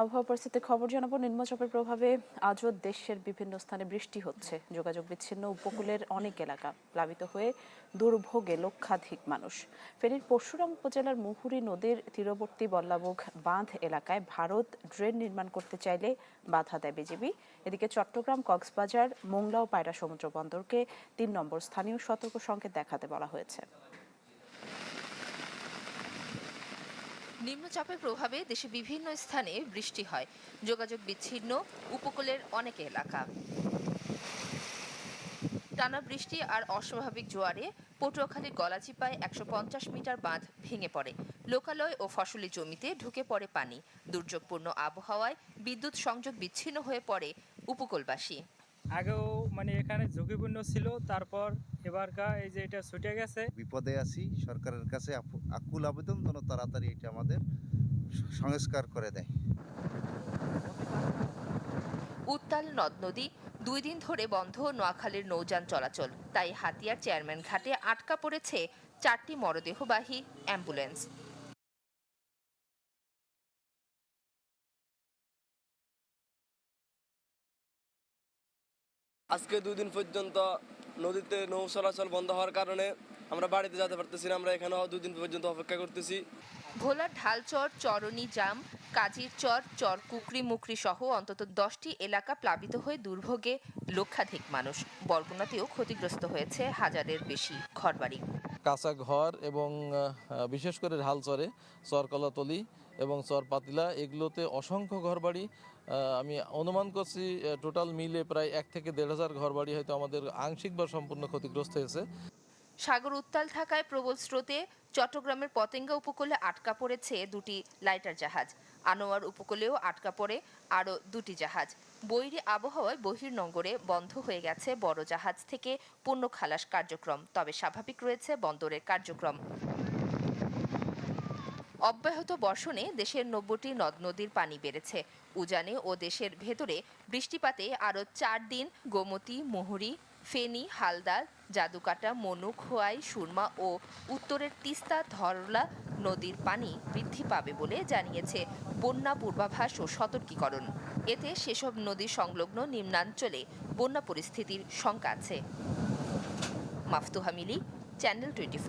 আবহাওয়া পরিস্থিতির খবর জানাব। নিম্নচাপের প্রভাবে আজও দেশের বিভিন্ন স্থানে বৃষ্টি হচ্ছে। যোগাযোগ বিচ্ছিন্ন উপকূলের অনেক এলাকা প্লাবিত হয়ে দুর্ভোগে লক্ষাধিক মানুষ। ফেনীর পরশুরাম উপজেলার মুহুরী নদীর তীরবর্তী বল্লাবুগ বাঁধ এলাকায় ভারত ড্রেন নির্মাণ করতে চাইলে বাধা দেয় বিজেপি এদিকে চট্টগ্রাম, কক্সবাজার, মোংলা ও পায়রা সমুদ্র বন্দরকে তিন নম্বর স্থানীয় সতর্ক সংকেত দেখাতে বলা হয়েছে। নিম্নচাপের প্রভাবে দেশে বিভিন্ন স্থানে বৃষ্টি হয়। যোগাযোগ বিচ্ছিন্ন, উপকূলের অনেক এলাকা। টানা বৃষ্টি আর অস্বাভাবিক জোয়ারে পটুয়াখালীর গলাচিপায় একশো পঞ্চাশ মিটার বাঁধ ভেঙে পড়ে। লোকালয় ও ফসলি জমিতে ঢুকে পড়ে পানি। দুর্যোগপূর্ণ আবহাওয়ায় বিদ্যুৎ সংযোগ বিচ্ছিন্ন হয়ে পড়ে উপকূলবাসী। আগেও মানে এখানে ঝুঁকিপূর্ণ ছিল তারপর এবারকা এই যে এটা ছুটে গেছে। বিপদে আছি সরকারের কাছে আপ- আকুল আবেদন যেন তাড়াতাড়ি এটা আমাদের সংস্কার করে দেয়। উত্তাল নদ নদী দুই দিন ধরে বন্ধ নোয়াখালীর নৌযান চলাচল। তাই হাতিয়ার চেয়ারম্যান ঘাটে আটকা পড়েছে চারটি মরদেহবাহী অ্যাম্বুলেন্স। আজকে দুই দিন পর্যন্ত নদীতে নৌ চলাচল বন্ধ হওয়ার কারণে আমরা বাড়িতে যেতে পারতেছি না, আমরা এখানেও দুদিন পর্যন্ত অপেক্ষা করতেছি। ভোলার ঢালচর, চরণী জাম, কাজির চর চর কুকরি মুকরি সহ অন্তত দশটি এলাকা প্লাবিত হয়ে দুর্ভোগে লক্ষাধিক মানুষ, বরগুনাতেও ক্ষতিগ্রস্ত হয়েছে হাজারের বেশি ঘরবাড়ি। কাঁচা ঘর এবং বিশেষ করে ঢাল চরে চরকলাতলি এবং চর পাতিলা এগুলোতে অসংখ্য ঘরবাড়ি আমি অনুমান করছি টোটাল মিলে প্রায় এক থেকে দেড় হাজার ঘরবাড়ি হয়তো আমাদের আংশিক বা সম্পূর্ণ ক্ষতিগ্রস্ত হয়েছে। সাগর উত্তাল থাকায় প্রবল স্রোতে চট্টগ্রামের পতেঙ্গা উপকূলে আটকা পড়েছে দুটি লাইটার জাহাজ। আনোয়ার উপকূলেও আটকা পড়ে আরও দুটি জাহাজ। বৈরি আবহাওয়ায় বহির্নগরে বন্ধ হয়ে গেছে বড় জাহাজ থেকে পণ্য খালাস কার্যক্রম, তবে স্বাভাবিক রয়েছে বন্দরের কার্যক্রম। অব্যাহত বর্ষণে দেশের নব্বইটি নদ নদীর পানি বেড়েছে। উজানে ও দেশের ভেতরে বৃষ্টিপাতে আরও চার দিন গোমতী, মুহুরী ফেনী, হালদার, জাদুকাটা, মনু, খোয়াই, সুরমা ও উত্তরের তিস্তা, ধরলা নদীর পানি বৃদ্ধি পাবে বলে জানিয়েছে বন্যা পূর্বাভাস ও সতর্কীকরণ। এতে সেসব নদী সংলগ্ন নিম্নাঞ্চলে বন্যা পরিস্থিতির শঙ্কা আছে। মাফতুহা মিলি, চ্যানেল টোয়েন্টি